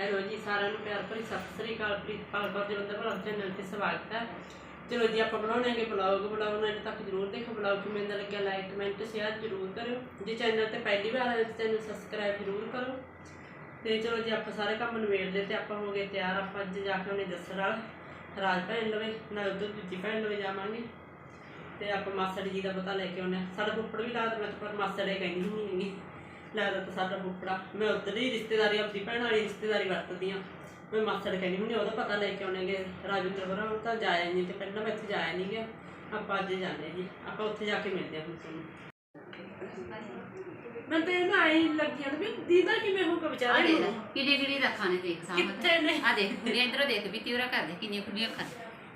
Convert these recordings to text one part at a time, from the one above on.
Hello ਜੀ ਸਾਰਿਆਂ ਨੂੰ ਪਿਆਰ ਭਰੀ, ਸਤਿ ਸ੍ਰੀ ਅਕਾਲ ਪ੍ਰੀਤਪਾਲ ਕੌਰ ਦੇ ਬੰਦਰ ਭਲਾ ਚੈਨਲ ਤੇ ਸਵਾਗਤ ਹੈ। ਚਲੋ ਜੀ, ਆਪਾਂ ਬਣਾਉਣਾਂਗੇ ਬਲੌਗ ਬਲੌਗ ਨੂੰ ਐਂਡ ਤੱਕ ਜਰੂਰ ਦੇਖੋ। ਬਲੌਗ ਕਿਵੇਂ ਦਾ ਲੱਗਿਆ ਲਾਈਕ ਕਮੈਂਟ ਸ਼ੇਅਰ ਜਰੂਰ ਕਰਿਓ। ਜੇ ਚੈਨਲ ਤੇ ਪਹਿਲੀ ਵਾਰ ਆਏ ਚੈਨਲ ਸਬਸਕ੍ਰਾਈਬ ਜਰੂਰ ਕਰੋ। ਤੇ ਚਲੋ ਜੀ, ਆਪਾਂ ਸਾਰੇ ਕੰਮ ਨਿਬੇੜ ਲਏ ਤੇ ਆਪਾਂ ਹੋ ਗਏ ਤਿਆਰ। ਆਪਾਂ ਅੱਜ ਜਾ ਕੇ ਉਹਨੇ ਦੱਸਣ ਰਾਜ ਭੈਣ ਲਵੇ, ਨਾਲ ਉਧਰ ਦੂਜੀ ਭੈਣ ਲਵੇ ਜਾਵਾਂਗੇ। ਤੇ ਆਪਾਂ ਮਾਸੜ ਜੀ ਦਾ ਪਤਾ ਲੈ ਕੇ ਆਉਣਾ ਸਾਡਾ ਫੁੱਫੜ ਵੀ ਲਾਦ ਮੈਂ ਪਰ ਮਾਸੜ ਇਹ ਕਹਿੰਦੀ ਨਹੀਂ ਨਹੀਂ ਲੱਗਦਾ ਤਾਂ ਸਾਡਾ ਫੁੱਫੜਾ ਮੈਂ ਉੱਧਰ ਹੀ ਰਿਸ਼ਤੇਦਾਰੀ ਆਪਣੀ ਭੈਣ ਵਾਲੀ ਰਿਸ਼ਤੇਦਾਰੀ ਵਰਤਦੀ ਆ ਮੈਂ ਮਾਸੜ ਕਹਿੰਦੀ ਹੁੰਦੀ ਉਹਦਾ ਪਤਾ ਲੈ ਕੇ ਆਉਣੇਗੇ। ਰਾਜਿੰਦਰ ਵਰਾਂ ਉਹ ਤਾਂ ਜਾਇਆ ਨਹੀਂ ਤੇ ਪਹਿਲਾਂ ਮੈਂ ਇੱਥੇ ਜਾਇਆ ਨਹੀਂ ਗਿਆ। ਆਪਾਂ ਅੱਜ ਜਾਂਦੇ ਜੀ। ਆਪਾਂ ਉੱਥੇ ਜਾ ਕੇ ਮਿਲਦੇ ਹਾਂ ਹੁਣ ਤੁਹਾਨੂੰ। ਮੈਂ ਤੇ ਨਾ ਆਈ ਲੱਗਿਆ ਵੀ ਦੀਦਾ ਕਿਵੇਂ ਹੋਊਗਾ ਆ ਵਿਚਾਰਾ ਦੇਖ ਕਿਹੜੀ ਕਿਹੜੀ ਰੱਖਾਂ ਨੇ ਦੇਖ ਸਾਹਮਣੇ ਕਿੱਥੇ ਨੇ? ਆ ਦੇਖ ਕੁੜੀਆਂ ਇਧਰੋਂ ਦੇਖ ਵੀ ਤੀਵਰਾ ਕਰ ਦੇ ਕਿੰਨੀਆਂ ਕੁੜੀਆਂ ਅੱਖਾਂ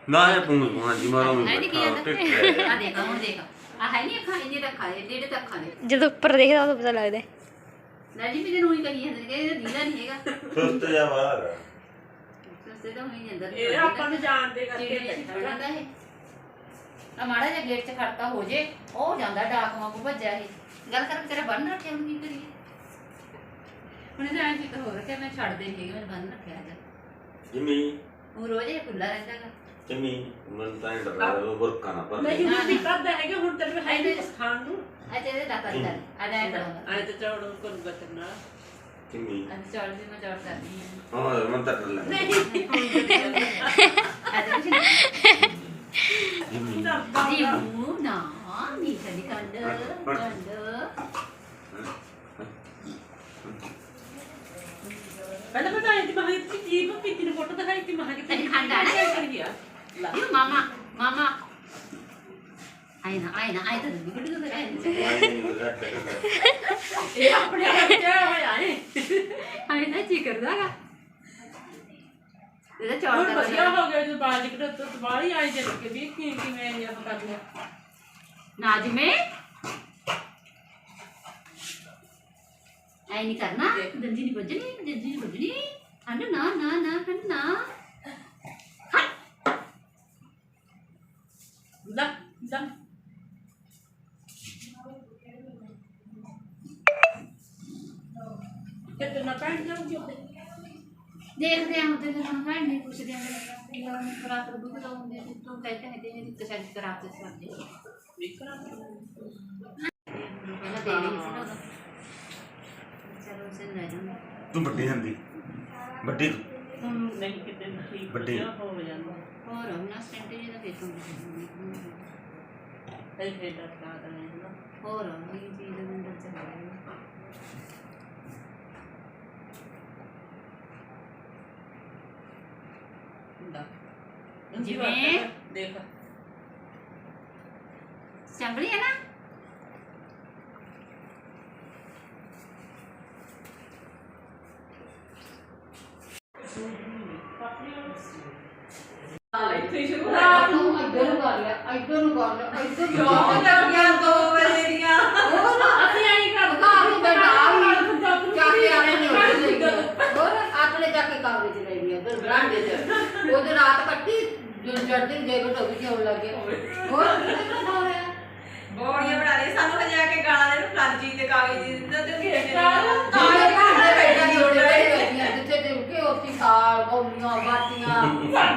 ਨਾ। ਇਹ ਪੂੰਝ ਪੂੰਝ ਜੀ ਮਾਰੋ ਹੈ ਨਹੀਂ ਕੀ ਮੈਂ ਜਾਂਦਾ ਆ ਦੇਖ ਹੁਣ ਦੇਖ। ਆ ਹੈ ਨਹੀਂ ਅੱਖਾਂ ਇੰਨੀ ਰੱਖਾਂ ਨੇ ਜਿਹੜੇ ਤਾਂ ਅੱਖਾਂ ਨੇ। ਜਦੋਂ ਉੱਪਰ ਦੇਖਦਾ ਉਦੋਂ ਪਤਾ ਲੱਗਦਾ ਹੈ। ਲੈ ਜੀ ਮੈਨੂੰ ਉਹੀ ਕਹੀ ਜਾਂਦੇ ਨੇ ਕਿ ਇਹ ਦੀਦਾ ਨਹੀਂ ਹੈਗਾ। ਸੁਸਤ ਜਾ ਬਾਹਰ ਸਸਤੇ ਤਾਂ ਹੋਈ ਜਾਂਦਾ ਇਹ ਆਪਾਂ ਨੂੰ ਜਾਣਦੇ ਕਰਕੇ ਚਿੜੀ ਬੈਠਾ ਜਾਂਦਾ ਇਹ। ਆ ਮਾੜਾ ਜਿਹਾ ਗੇਟ 'ਚ ਖੜਕਾ ਹੋ ਜੇ ਉਹ ਜਾਂਦਾ ਡਾਕ ਵਾਂਗੂ ਭੱਜਿਆ ਇਹ। ਗੱਲ ਕਰ ਤੇਰਾ ਬੰਨ ਰੱਖਿਆ ਹੁਣ ਕੀ ਕਰੀਏ? ਹੁਣ ਇਹਦਾ ਐਂ ਚਿੱਤ ਹੋ ਰੱਖਿਆ ਮੈਂ ਛੱਡ ਦੇ ਨਹੀਂ ਮੈਂ ਬੰਨ ਰੱਖਿਆ ਜਾ ਜਿਮੀ। ਉਹ ਰੋਜ਼ ਇਹ ਖੁੱਲਾ ਰਹਿੰਦਾ ਗਾ ਜਿਮੀ ਮਨ ਤਾਂ ਡਰ ਰਿਹਾ ਉਹ ਬੁਰਕਾ ਨਾ ਪਰ ਨਹੀਂ ਹੁਣ ਵੀ ਕਰਦਾ ਹੈਗਾ ਹੁਣ ਤੈਨੂੰ ਹੈ ਨਹੀਂ ਕੁਛ ਖਾਣ ਨੂੰ ਅੱਜ ਇਹਦੇ ਦਾਤਾ ਦੀ ਗੱਲ ਆ ਜਾਏ ਕਰਾਂਗਾ ਆਏ ਤੇ ਚੌੜ ਕਰੂਗਾ ਤੇਰੇ ਨਾਲ ਜਿਮੀ ਅੱਜ ਚੌੜ ਦੀ ਮੈਂ ਚੌੜ ਕਰਦੀ ਹਾਂ ਹਾਂ ਮਨ ਤਾਂ ਡਰ ਲੱਗਾ ਅੱਜ ਕੁਛ ਨਹੀਂ ਜਿਮੀ ਜੀ ਮੂੰਹ ਨਾ ਨੀ ਛੱਡੀ ਕੰਡ ਕੰਡ ਪਹਿਲਾਂ ਮੈਂ ਤਾਂ ਆਈ ਤੀ ਮਹਾਂ ਕਿ ਜੀਬ ਪੀਤੀ ਨੂੰ ਫੋਟੋ ਦਿਖਾਈ ਤੀ ਮਹਾਂ ਕਿ ਤੈਨੂੰ ਖੰਡ ਆਣਾ ਹੈ? ਕਰ ਗਿਆ ਲੈ। ਯੂ ਮਾਮਾ ਮਾਮਾ ਆਈ ਨਾ ਆਈ ਨਾ ਆਈ ਤਾਂ ਗੁੱਡ ਗੁੱਡ ਆਈ ਇਹ ਆਪਣੇ ਆਪ ਕਿਹਾ ਹੋਇਆ ਹੈ ਆਈ ਨਾ ਚੀ ਕਰਦਾਗਾ ਇਹਦਾ ਚੌੜ ਕਰ ਵਧੀਆ ਹੋ ਗਿਆ ਜਦੋਂ ਬਾਜ ਕਿਤੇ ਤੋਂ ਬਾਹਲੀ ਆਈ ਜੇ ਕਿ ਵੀ ਕੀ ਕਿਵੇਂ ਇਹ ਕਰ ਲਿਆ ਨਾਜਮੇ ਆਈ ਨਹੀਂ ਕਰਨਾ ਦੰਜੀ ਨਹੀਂ ਵੱਜਣੀ ਦੰਜੀ ਨਹੀਂ ਵੱਜਣੀ ਅੰਡ ਨਾ ਨਾ ਨਾ ਨਾ ਲੈ ਲੈ ਕਿਤੇ ਨਾ ਪੈਣ ਜਾਊਗੀ ਉੱਤੇ ਦੇਖਦੇ ਹਾਂ ਤੇ ਹੁਣ ਮੈਂ ਨਹੀਂ ਪੁੱਛਦੇ ਹਾਂ ਰਾਤ ਨੂੰ ਦੁੱਧ ਲਾਉਂਦੇ ਤੂੰ ਕਹਿੰਦੇ ਹੈ ਤੇ ਇਹ ਤੇ ਸ਼ਾਇਦ ਕਰਾ ਤੇ ਸਾਡੇ ਵਿਕਰਾਂ ਪਹਿਲਾਂ ਦੇ ਰਹੀ ਸੀ ਨਾ ਉਦੋਂ। ਚਲੋ ਉਸੇ ਨੂੰ ਲੈ ਜਾਵਾਂਗੇ ਤੂੰ ਵੱਡੀ ਹੁੰਦੀ ਵੱਡੀ ਤੂੰ। ਹੁਣ ਨਹੀਂ ਕਿਤੇ ਠੀਕ ਵੱਡੀ। ਹੋ ਜਾਂਦਾ। ਹੋਰ ਉਹਨਾਂ ਸਟੈਂਟ ਜਿਹਦਾ ਫੇਰ ਤੋਂ ਇਹ ਫੇਰ ਡਰਦਾ ਹੈ ਨਾ ਹੋਰ ਇਹ ਚੀਜ਼ ਦੇ ਅੰਦਰ ਚੱਲ ਰਹੀ। ਹੈ ਹੁੰਦਾ ਜਿਵੇਂ? ਦੇਖ। ਚੰਗਲੀ ਹੈ ਨਾ? ਇੱਥੇ ਸ਼ੁਰੂ ਰਾਤ ਨੂੰ ਇੱਧਰ ਨੂੰ ਕਰ ਲਿਆ ਇੱਧਰ ਨੂੰ ਕਰ ਲਿਆ ਇੱਧਰ ਨੂੰ ਕਿਉਂ ਲੱਗੀਆਂ ਦੋ ਵਜੇ ਦੀਆਂ ਅਸੀਂ ਆਈ ਕਰ ਘਰ ਨੂੰ ਬੈਠਾ ਜਾ ਕੇ ਆਪਣੇ ਨੇ ਉੱਥੇ ਲੈ ਗਿਆ ਹੋਰ ਆਪਣੇ ਜਾ ਕੇ ਕਮਰੇ 'ਚ ਲੈ ਗਿਆ ਉਧਰ ਬਰਾਂਡੇ 'ਚ ਉਹਦੇ ਰਾਤ ਕੱਟੀ ਜਦ ਚੜਦੇ ਨੂੰ ਦੇਖੋ ਤਾਂ ਵੀ ਕਿਉਂ ਲੱਗੇ ਹੋਰ ਕਿਹੜਾ ਹੋ ਰਿਹਾ ਬੋੜੀਆਂ ਬਣਾ ਰਹੀ ਸਾਨੂੰ ਹਜੇ ਆ ਕੇ ਗਾਣਾ ਦੇ ਫਲਾਜੀ ਤੇ ਕਾਗਜ਼ ਦੀ ਦਿੰਦਾ ਤੇ ਘੇਰੇ ਬੈਠਾ ਦੀ ਉਹਦੇ ਬੈਠ ਗਈਆਂ ਜਿੱਥੇ ਤੇ ਕੇ ਉੱਥੇ ਸਾਲ ਗੋਲੀਆਂ ਬਾਟੀਆਂ।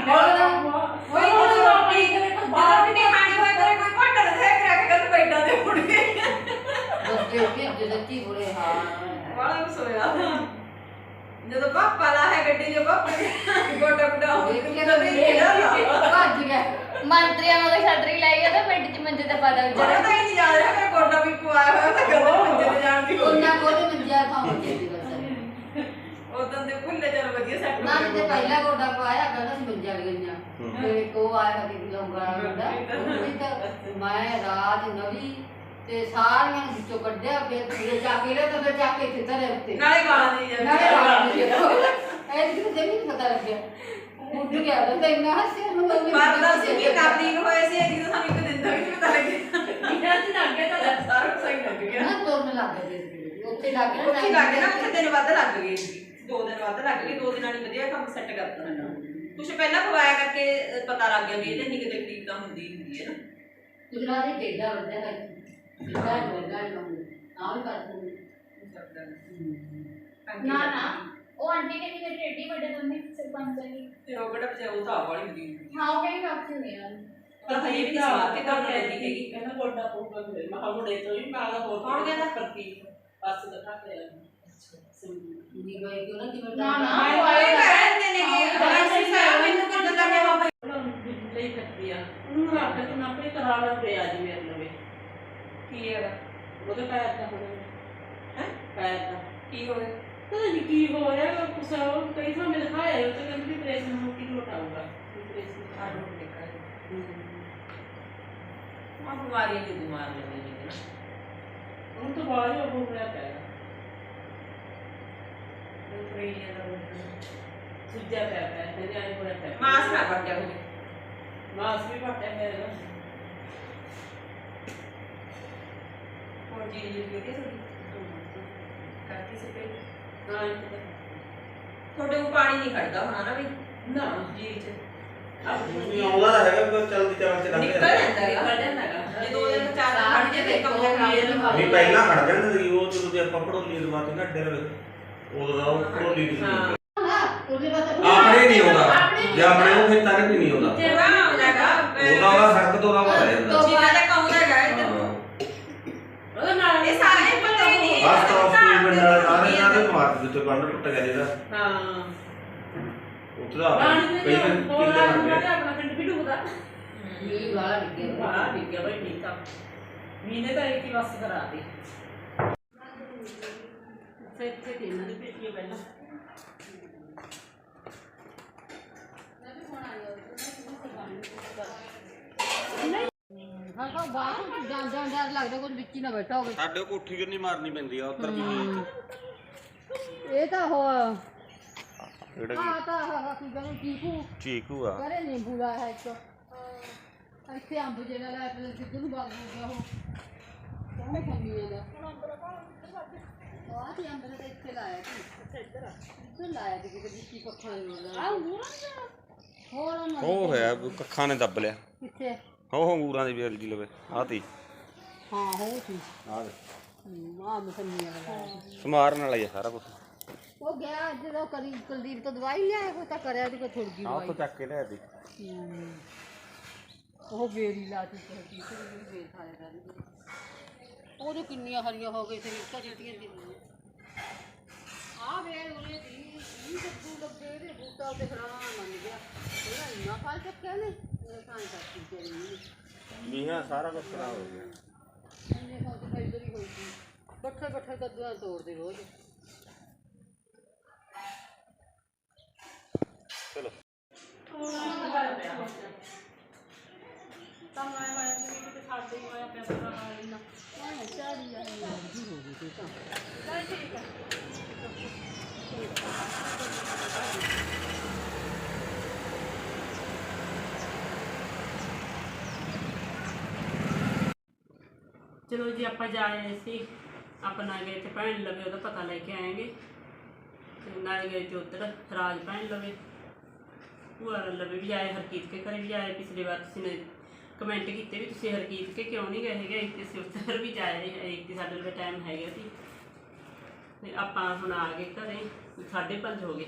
ਹੋਰ ਕੋਈ ਕੋਈ ਰੋਟੀ ਬਾਹਰ ਵੀ ਨਹੀਂ ਖਾਣੀ ਹੋਏ ਕਰੇ ਕੋਈ ਘੱਟ ਦੇ ਕੇ ਕਰ ਬੈਠਾ ਦੇ ਮੁੜ ਕੇ। ਦੱਸਦੇ ਕਿ ਜਦੋਂ ਕੀ ਬੁਰੇ ਹਾਲ ਵਾਲਾ ਕੁਛ ਹੋਇਆ। ਜਦੋਂ ਪਾਪਾ ਲਾ ਹੈ ਗੱਡੀ ਜੋ ਪਾਪਾ ਗੋਡਾ ਗੋਡਾ ਹੋ ਦੇਖ ਗਿਆ ਕੇ ਤਾਂ ਤਾਂ ਭੱਜ ਗਿਆ ਮੰਤਰੀਆਂ ਮਗਰ ਛਤਰੀ ਲਾਈ ਗਿਆ ਤਾਂ ਪਿੰਡ 'ਚ ਮੰਜੇ ਤੇ ਪਾਦਾ ਜਰਾ ਤਾਂ ਹੀ ਨਹੀਂ ਜਾ ਰਿਹਾ ਗੋਡਾ ਵੀ ਪਵਾਇਆ ਹੋਇਆ ਤਾਂ ਕਦੋਂ ਮੰਜੇ ਤੇ ਜਾਣ ਦੀ ਉਹਨਾਂ ਕੋਲ ਮੰਜਿਆ ਥਾਂ ਹੁੰਦੀ ਸੀ ਉਦੋਂ ਦੇ ਭੁੱਲੇ ਚਲ ਵਧੀਆ ਸੈੱਟ ਨਾ ਤੇ ਪਹਿਲਾ ਗੋਡਾ ਪਾਇਆ ਕਹਿੰਦਾ ਸੀ ਮੰਜਾ ਗਈਆਂ ਤੇ ਕੋ ਆਇਆ ਕਿ ਲੰਗਾ ਗੋਡਾ। ਉਹਦੀ ਤਾਂ ਮੈਂ ਰਾਤ ਨਵੀ ਤੇ ਸਾਰੀਆਂ ਨੂੰ ਵਿੱਚੋਂ ਕੱਢਿਆ ਫਿਰ ਪੂਰੇ ਜਾ ਕੇ ਲੈ ਤਾਂ ਫਿਰ ਜਾ ਕੇ ਇੱਥੇ ਧਰੇ ਉੱਤੇ। ਨਾਲੇ ਗਾਲਾਂ ਦੀ ਜਾਂਦੀ ਨਾਲੇ ਰਾਤ ਨੂੰ ਦੇਖੋ ਇਹ ਕਿਤੇ ਤੇ ਨਹੀਂ ਪਤਾ ਲੱਗਿਆ। ਉੱਡ ਗਿਆ ਤਾਂ ਇੰਨਾ ਹੱਸਿਆ ਨੂੰ ਮੈਂ ਮਰਦਾ ਸੀ ਕਿ ਨਾਬਲੀਗ ਹੋਏ ਸੀ ਇਹ ਤਾਂ ਸਾਨੂੰ ਇੱਕ ਦਿਨ ਦਾ ਵੀ ਨਹੀਂ ਪਤਾ ਲੱਗਿਆ। ਇਹਨਾਂ ਚ ਲੱਗ ਗਿਆ ਤਾਂ ਸਾਰਾ ਸਹੀ ਲੱਗ ਗਿਆ। ਨਾ ਤੋਰਨ ਲੱਗ ਗਿਆ ਉੱਥੇ ਲੱਗ ਗਿਆ ਉੱਥੇ ਲੱਗ ਗਏ ਨਾ ਉੱਥੇ ਦਿਨ ਵੱਧ ਲੱਗ ਗਏ। ਦੋ ਦਿਨ ਵੱਧ ਲੱਗ ਗਏ ਦੋ ਦਿਨਾਂ ਨੇ ਵਧੀਆ ਕੰਮ ਸੈੱਟ ਕਰਤਾ ਨਾ। ਕੁਛ ਪਹਿਲਾਂ ਖਵਾਇਆ ਕਰਕੇ ਪਤਾ ਲੱਗ ਗਿਆ ਵੀ ਇਹਦੇ ਨਿੱਕੇ ਦੇ ਕਰੀਬ ਤਾਂ ਹੁੰਦੀ ਹੀ ਹੁੰਦੀ ਹੈ ਨਾ। ਗੁਜਰਾ ਦੇ ਡੇਡਾ ਵੱਡਾ ਹੈ ਡੇਡਾ ਵੱਡਾ ਲਾਉਂਦੇ। ਆਉਂ ਕਰ ਨਾ ਨਾ। ਉਹ ਆਂਟੀ ਕਹਿੰਦੀ ਮੇਰੀ ਰੇਡੀ ਵੱਡੇ ਦੋਨੇ ਸਿਰ ਬੰਦ ਕਰੀ ਫਿਰ ਉਹ ਕਿਹੜਾ ਬਚਾ ਉਹ ਤਾਂ ਆਪ ਵਾਲੀ ਹੁੰਦੀ ਹਾਂ ਉਹ ਕਹਿੰਦੀ ਕਾਫੀ ਹੋਈ ਯਾਰ ਪਰ ਹਜੇ ਵੀ ਨਹੀਂ ਸਵਾਰ ਕੇ ਤਾਂ ਲੈਂਦੀ ਹੈਗੀ ਕਹਿੰਦਾ ਗੋਡਾ ਪਊਗਾ ਫਿਰ ਮੈਂ ਕਿਹਾ ਮੁੰਡੇ ਤੋਂ ਵੀ ਮੈਂ ਆਦਾ ਹੋਰ ਕੌਣ ਕਹਿੰਦਾ? ਕਰਤੀ ਬਸ ਦਿਖਾ ਕੇ ਸਿੰਧੂ ਨੀ ਗਈ ਕਿਉਂ ਨਾ ਕਿਵੇਂ ਨਾ, ਨਾ, ਡਾਂਟਦਾ? ਉਹ ਆਏ ਕਹਿੰਦੇ ਨੇ ਕਿ ਵੈਸੇ ਸਾਰਾ ਮੈਨੂੰ ਕਿੱਦਾਂ ਦਾ ਕਿਹਾ ਹੋਵੇ ਲਈ ਕਰਦੀ ਆ ਉਹਨੂੰ ਆਖਿਆ ਕਿ ਮੈਂ ਆਪੇ ਕਰਾ ਲਾ ਪਿਆ ਜੀ ਮੇਰੇ ਲਵੇ ਕੀ ਹੈਗਾ ਉਹਦੇ ਪੈਰ ਦਾ ਹੁਣ ਹੈ ਪੈਰ ਦਾ ਕੀ ਹੋਵੇ ਪਤਾ ਨਹੀਂ ਕੀ ਹੋ ਰਿਹਾ ਕੁਛ ਉਹ ਕਈ ਥਾਂ ਮੈਂ ਦਿਖਾਇਆ ਉਹ ਤੇ ਕਹਿੰਦੀ ਪ੍ਰੈਸ ਨੂੰ ਕੀ ਲੋਟ ਆਊਗਾ ਪ੍ਰੈਸ ਆਡੋ ਨਿਕਲ ਆ ਬਿਮਾਰੀਆਂ ਦੀ ਬਿਮਾਰ ਲੈਂਦੇ ਨੇ ਨਾ ਹੁਣ ਤੋਂ ਬਾਅਦ ਹੀ ਉਹ ਹੋ ਰਿਹਾ ਪਿਆ ਫਰੀਆਂ ਦਾ ਸੁੱਜਿਆ ਪਿਆ ਪਿਆ ਕਹਿੰਦੇ ਆਈ ਹੋਇਆ ਪਿਆ ਮਾਸ ਨਾ ਕੱਟਿਆ ਹੋਵੇ ਮਾਸ ਵੀ ਫਟਿਆ ਮੇਰਾ ਹੁਣ ਜੀ ਜੀ ਜੀ ਕੇ ਕਰਤੀ ਸੇ ਪੇ ਹਾਂ ਇਹ ਤਾਂ- ਤੁਹਾਡੇ ਕੋਲ ਪਾਣੀ ਨਹੀਂ ਖੜਦਾ ਹੋਣਾ ਨਾ ਵੀ ਨਾ ਜੀ ਚ। ਨਹੀਂ ਆਉਂਦਾ ਤਾਂ ਹੈਗਾ ਪਰ ਚਲਦੀ ਚਾਲ ਚ ਲੰਘ ਨਿਕਲ ਜਾਂਦਾ। ਜਾਂਦਾ ਹੈਗਾ। ਨਿਕਲ ਜਾਂਦਾ ਹੈਗਾ। ਜੇ ਦੋ ਦਿਨ ਚਾਰ ਦਿਨ ਖੜ ਜੇ ਤੇ ਦੇਖੋ ਕੰਮ ਖਰਾਬ ਵੀ ਹੋ ਜਾਂਦਾ ਨਹੀਂ ਪਹਿਲਾਂ ਖੜ ਜਾਂਦੇ ਸੀ ਉਹ ਜਦੋਂ ਦੇ ਆਪਾਂ ਪੜੋਲੀ ਦਵਾਤੀ ਨਾ ਅੱਡੇ ਰਵੇ ਉਦੋਂ ਦਾ ਉਹ ਪੜੋਲੀ ਦੀ ਹਾਂ। ਉਹਦੇ ਬਾਅਦ ਆਪਣੇ ਨਹੀਂ ਆਉਂਦਾ। ਜੇ ਆਪਣੇ ਉਹ ਫਿਰ ਤਨ ਵੀ ਨਹੀਂ ਆਉਂਦਾ। ਜਿਹੜਾ ਆਉਂਦਾ ਹੈਗਾ ਉਹਦਾ ਉਹਦਾ ਸੜਕ ਤੋਂ ਰਾਵਾ ਰਹਿ ਜਾਂਦਾ ਜਿੰਨਾ ਤੱਕ ਆਉਂਦਾ ਹੈਗਾ ਇੱਧਰ ਹਾਂ। ਉਹਦਾ ਨਾਲ ਇਹ ਸਾਰੇ ਪਤਾ ਹੀ ਨਹੀਂ ਬਸ ਤਾਂ ਸਕੂਲ ਪਿੰਡ ਵਾਲੇ ਸਾਰੇ ਇਹਨਾਂ ਜਿੱਥੇ ਬੰਦ ਟੁੱਟ ਗਿਆ ਜਿਹੜਾ ਹਾਂ। ਉੱਥੇ ਦਾ ਪਾਣੀ ਕਈ ਨਾਲ ਦਿਨ ਕੋਲ ਕਿੱਲੇ ਬਣ ਆ ਗਏ ਆਪਣਾ ਪਿੰਡ ਵੀ ਡੁੱਬਦਾ। ਮੀਂਹ ਵਾਲਾ ਡਿੱਗਿਆ ਬਾਹਰ ਡਿੱਗ ਗਿਆ ਬਈ ਮੀਂਹ ਤਾਂ। ਮੀਂਹ ਨੇ ਤਾਂ ਇੱਕ ਹੀ ਬਸ ਕਰਾ ਦੇ ਸੱਚੇ ਤੇ ਇਹਨਾਂ ਦੀ ਪੇਟੀ ਪਹਿਲਾਂ। ਹਾਂ ਤਾਂ ਬਾਹਰ ਜਾਂ ਜਾਂ ਡਰ ਲੱਗਦਾ ਕੋਈ ਵਿੱਚ ਹੀ ਨਾ ਬੈਠਾ ਹੋਵੇ। ਸਾਡੇ ਕੋਠੀ ਕਿੰਨੀ ਮਾਰਨੀ ਪੈਂਦੀ ਆ ਉੱਤਰ ਵੀ ਇਹ ਤਾਂ ਹੋ ਜਿਹੜਾ ਆ ਤਾਂ ਹਾਂ ਕੀ ਕਹਿੰਦੇ ਚੀਕੂ। ਚੀਕੂ ਆ। ਕਰੇ ਨਿੰਬੂ ਦਾ ਹੈ ਇੱਕ। ਇੱਥੇ ਅੰਬ ਜਿਹੜਾ ਲੈ ਤੇ ਜਿੱਦੂ ਨੂੰ ਬਾਗ ਹੋ ਗਿਆ ਉਹ? ਕੌਣ ਖੰਮੀ ਦਾ ਆਹ ਤੇ ਅੰਬ ਦਾ ਇੱਥੇ ਲਾਇਆ ਸੀ। ਇੱਥੇ ਲਾਇਆ ਸੀ ਕਿਤੇ ਕੀ ਪੱਖਾ ਨਹੀਂ ਆ ਹੋਰ ਉਹਨਾਂ ਉਹ ਹੋਇਆ ਵੀ ਕੱਖਾਂ ਨੇ ਦੱਬ ਲਿਆ। ਕਿੱਥੇ? ਉਹ ਅੰਗੂਰਾਂ ਦੀ ਵੇਲ ਜੀ ਲਵੇ। ਆ ਤੀ। ਹਾਂ ਹੋ ਸੀ ਆ ਦੇ ਆ ਮਸੰਮੀ ਵਾਲਾ ਸਮਾਰਨ ਵਾਲਾ ਹੀ ਆ ਸਾਰਾ ਕੁਝ ਉਹ ਗਿਆ ਜਦੋਂ ਕਰੀ ਕੁਲਦੀਪ ਤੋਂ ਦਵਾਈ ਲਿਆਇਆ ਕੋਈ ਤਾਂ ਕਰਿਆ ਦੀ ਕੋਈ ਥੋੜੀ ਜਿਹੀ ਆਹ ਦਵਾਈ। ਤੋਂ ਚੱਕ ਕੇ ਲਿਆ ਦੀ ਹਮ। ਉਹ ਬੇਰੀ ਲਾ ਦਿੱਤੀ ਹੈ ਕੀ ਕਰੀ ਬੇਰ ਖਾਇਆ ਕਰੀ ਉਹਦੇ ਕਿੰਨੀਆਂ ਹਰੀਆਂ ਹੋ ਗਈ ਤੇ ਇੱਕਾ ਜਿਹੜੀਆਂ ਦੀ ਆ ਵੇ ਉਹਨੇ ਦੀ ਇਹ ਕੱਦੂ ਲੱਗੇ ਇਹਦੇ ਬੂਟਾ ਤੇ ਖਰਾਣਾ ਮੰਨ ਗਿਆ। ਇਹਦਾ ਇੰਨਾ ਫਲ ਚੱਕਿਆ ਨੇ ਇਹ ਤਾਂ ਕਰਤੀ ਤੇਰੀ ਮੀਂਹਾਂ ਸਾਰਾ ਕੁਝ ਖਰਾਬ ਹੋ ਗਿਆ। ਇੰਨੇ ਫਲ ਤੇ ਫਾਇਦਾ ਹੀ ਹੋਈ ਸੀ। ਬੱਠੇ ਬੱਠੇ ਕੱਦੂਆਂ ਤੋੜਦੇ ਰੋਜ਼। ਚਲੋ। ਚਾੜੀ ਆ ਲੱਗਦੀ ਹੋ ਗਈ ਤੇ ਤਾਂ ਚਲੋ ਜੀ, ਆਪਾਂ ਜਾ ਆਏ ਸੀ। ਆਪਣਾ ਗਏ ਤੇ ਭੈਣ ਲਵੇ, ਉਹਦਾ ਪਤਾ ਲੈ ਕੇ ਆਏਗੇ। ਤੇ ਨਾਲ ਗਏ ਤੇ ਉੱਧਰ ਰਾਜ ਭੈਣ ਲਵੇ। ਭੂਆ ਲਵੇ ਵੀ ਆਏ, ਹਰਕੀਤ ਕੇ ਘਰੇ ਵੀ ਆਏ। ਪਿਛਲੀ ਵਾਰ ਤੁਸੀਂ ਨੇ ਕਮੈਂਟ ਕੀਤੇ ਵੀ ਤੁਸੀਂ ਹਰਕੀਤ ਕੇ ਕਿਉਂ ਨਹੀਂ ਗਏ ਹੈਗੇ? ਇੱਕ ਅਸੀਂ ਉੱਧਰ ਵੀ ਜਾ ਰਹੇ ਇੱਕ ਸਾਡੇ ਕੋਲ ਟਾਈਮ ਹੈਗਾ ਸੀ। ਤੇ ਆਪਾਂ ਹੁਣ ਆ ਗਏ ਘਰੇ। ਸਾਢੇ ਪੰਜ ਹੋ ਗਏ।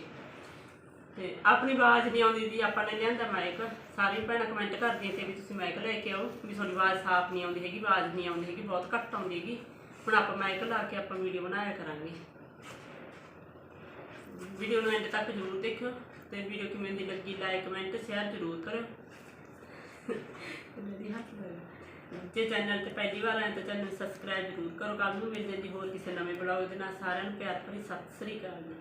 ਤੇ ਆਪਣੀ ਆਵਾਜ਼ ਨਹੀਂ ਆਉਂਦੀ ਦੀ ਆਪਾਂ ਨੇ ਲਿਆਂਦਾ ਮਾਈਕ ਸਾਰੀ ਭੈਣਾਂ ਕਮੈਂਟ ਕਰਦੀਆਂ ਤੇ ਵੀ ਤੁਸੀਂ ਮਾਈਕ ਲੈ ਕੇ ਆਓ, ਵੀ ਤੁਹਾਡੀ ਆਵਾਜ਼ ਸਾਫ਼ ਨਹੀਂ ਆਉਂਦੀ ਹੈਗੀ, ਆਵਾਜ਼ ਨਹੀਂ ਆਉਂਦੀ ਹੈਗੀ, ਬਹੁਤ ਘੱਟ ਆਉਂਦੀ ਹੈਗੀ। ਹੁਣ ਆਪਾਂ ਮਾਈਕ ਲਾ ਕੇ ਆਪਾਂ ਵੀਡੀਓ ਬਣਾਇਆ ਕਰਾਂਗੇ। ਵੀਡੀਓ ਨੂੰ ਐਂਡ ਤੱਕ ਜ਼ਰੂਰ ਦੇਖਿਓ ਤੇ ਵੀਡੀਓ ਕਿਵੇਂ ਦੀ ਲੱਗੀ ਲਾਈਕ ਕਮੈਂਟ ਸ਼ੇਅਰ ਜ਼ਰੂਰ ਕਰਿਓ। ਜੇ ਚੈਨਲ ਤੇ ਪਹਿਲੀ ਵਾਰ ਆਏ ਤਾਂ ਚੈਨਲ ਸਬਸਕ੍ਰਾਈਬ ਜ਼ਰੂਰ ਕਰੋ। ਕੱਲ ਨੂੰ ਮਿਲ ਜਾਂਦੀ ਹੋਰ ਕਿਸੇ ਨਵੇਂ ਬਲੌਗ ਦੇ ਨਾਲ। ਸਾਰਿਆਂ ਨੂੰ ਪਿਆਰ ਭਰੀ ਸਤਿ ਸ੍ਰੀ ਅਕਾਲ। ਜੀ